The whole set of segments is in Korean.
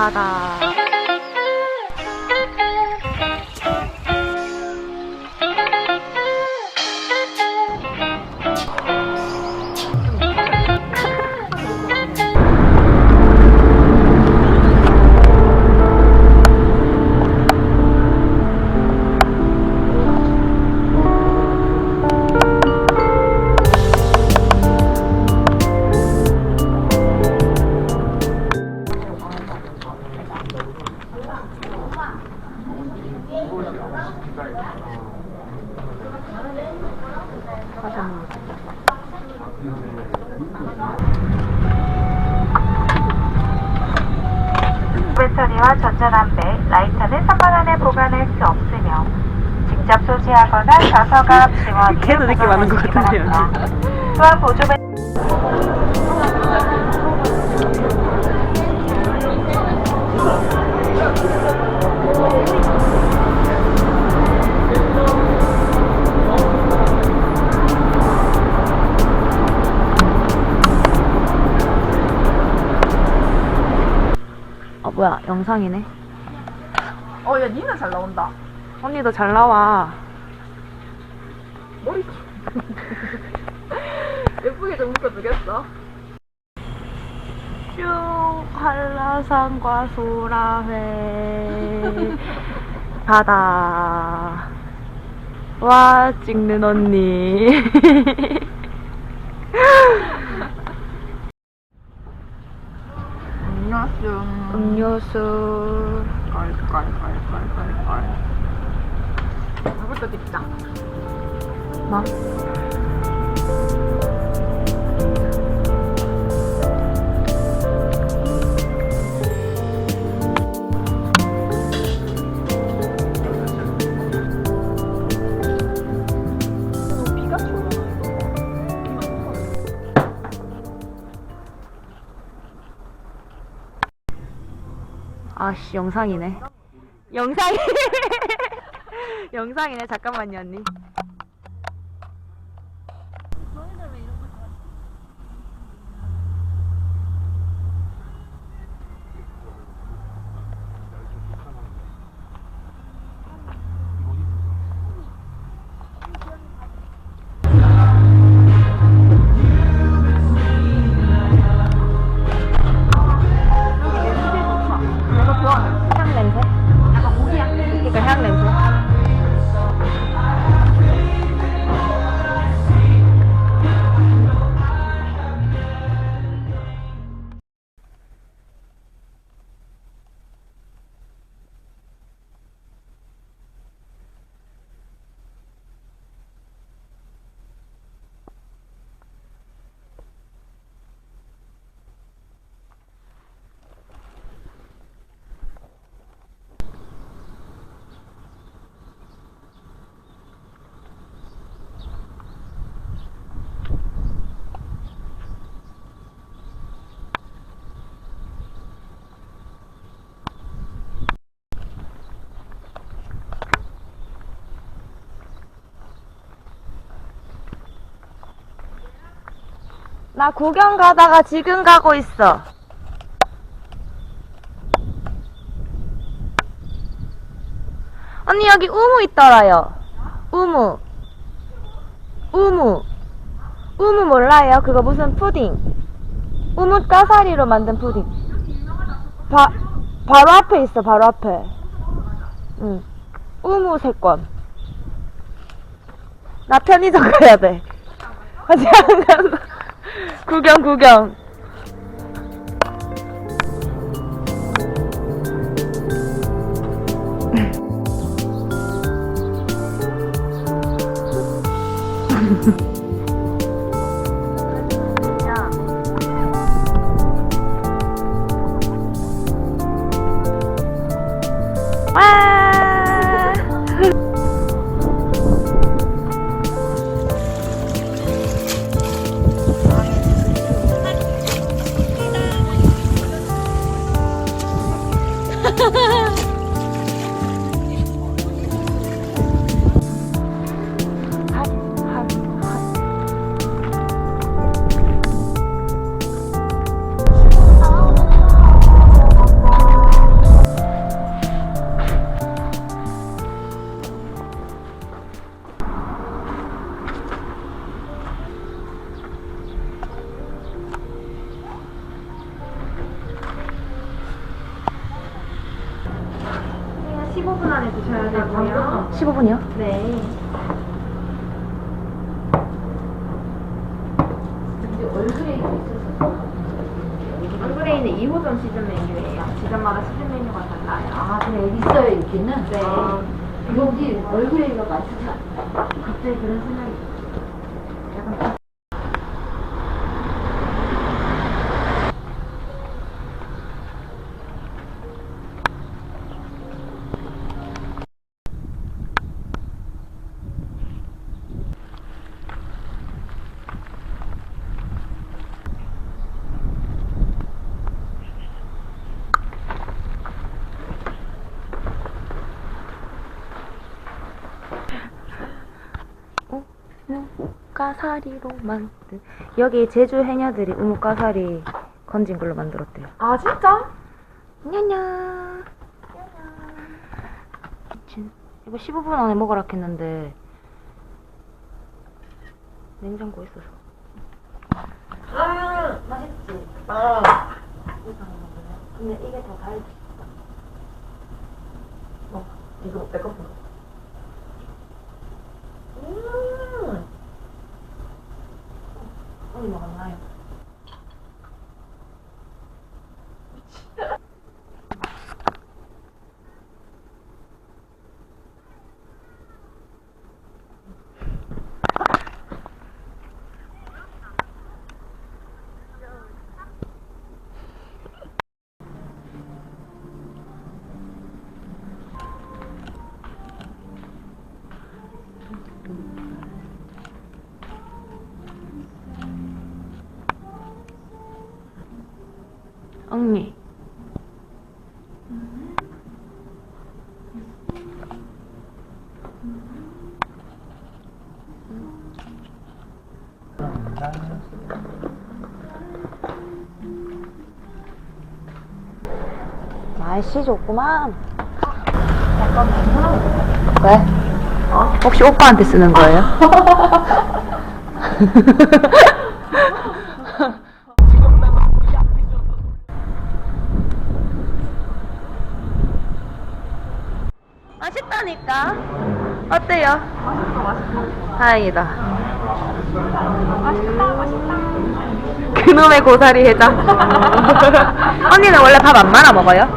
바다. 배터리와 전자담배, 라이터는 선반 안에 보관할 수 없으며 직접 소지하거나 저서갑 지원이 걔도 느낌 많은 것 같은데요, 또한 보조 배 뭐야, 영상이네. 어, 야, 니는 잘 나온다. 언니도 잘 나와. 머리 예쁘게 좀 묶어주겠어? 쭉 한라산과 소라회 바다 와 찍는 언니 안녕하세요. 음료수 깔깔깔깔깔깔. 이것도 찍자. 뭐? 아씨 영상이네. 영상이 영상이네 잠깐만요 언니 나 구경 가다가 지금 가고 있어. 언니 여기 우무 있더라요. 우무. 우무. 우무 몰라요? 그거 무슨 푸딩? 우무 까사리로 만든 푸딩. 바, 바로 앞에 있어 바로 앞에. 응. 우무 세권. 나 편의점 가야 돼. 아직 안 갔어 구경 구경 哈哈哈哈。 되고요. 15분이요? 네. 얼굴에 있는 2호점 시즌 메뉴예요. 지점마다 시즌 메뉴가 달라요. 아, 그래, 있어요, 이렇게는? 네. 아, 여기 얼굴에가 맛있다. 갑자기 그런 생각이. 약간 우뭇가사리로 만든 여기 제주 해녀들이 우뭇가사리 건진 걸로 만들었대요. 아, 진짜? 냐냐. 진- 이거 15분 안에 먹으라 했는데 냉장고에 있어서. 아 맛있지. 아. 근데 이게 더 달지. 어 이거 내거 보. 음. 언니 먹었나요? 언니. 날씨 좋구만. 왜? 혹시 오빠한테 쓰는 거예요? 맛있다니까. 어때요? 맛있다, 맛있다. 다행이다. 맛있다, 맛있다. 그놈의 고사리 해장. 언니는 원래 밥 안 말아 먹어요?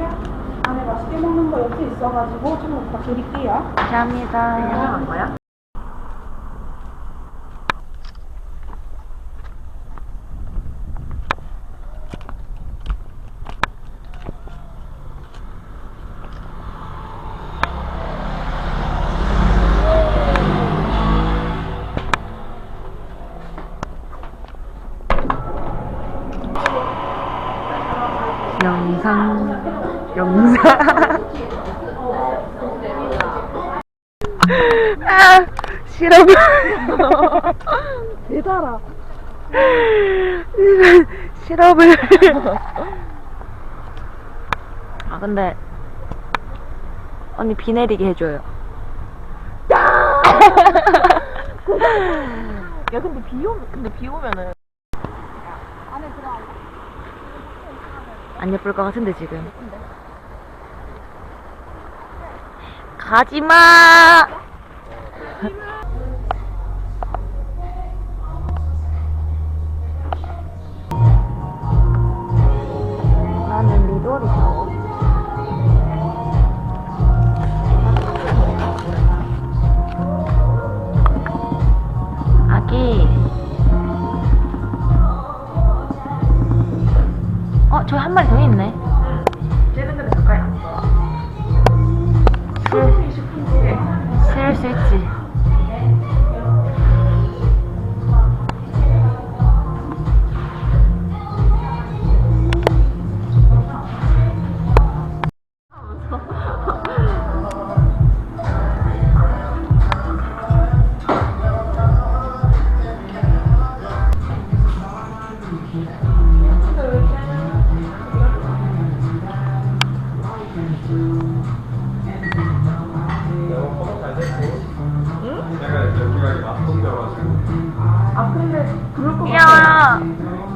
야, 안에 맛있게 먹는 거 옆에 있어가지고 좀 부탁드릴게요. 감사합니다. 한 거야? 영상. 아, 시럽을. 대달아. 시럽을. 아, 근데, 언니 비 내리게 해줘요. 야, 근데 비 오면, 근데 비 오면은. 안 예쁠 것 같은데, 지금. 가지마! 실을 수 있지.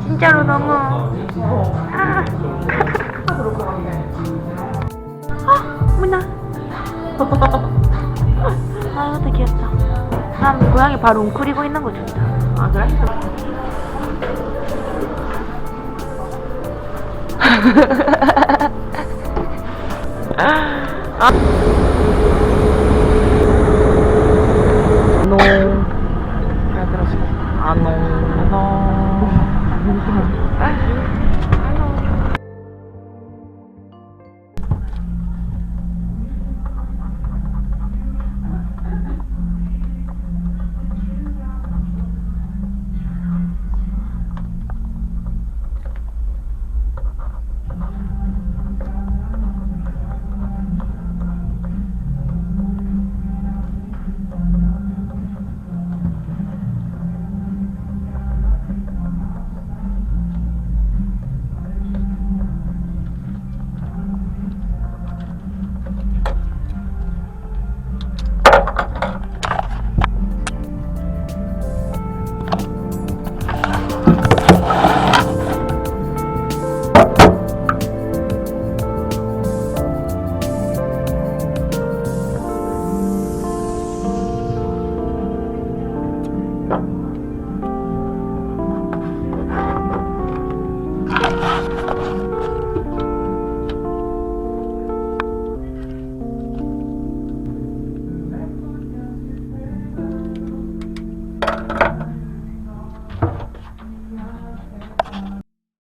진짜로 너무 아. 어, 문아 아 이것도 귀엽다 난 고양이 바로 웅크리고 있는 거 좋다 아 그래? 아. 아. 아 嗯。哎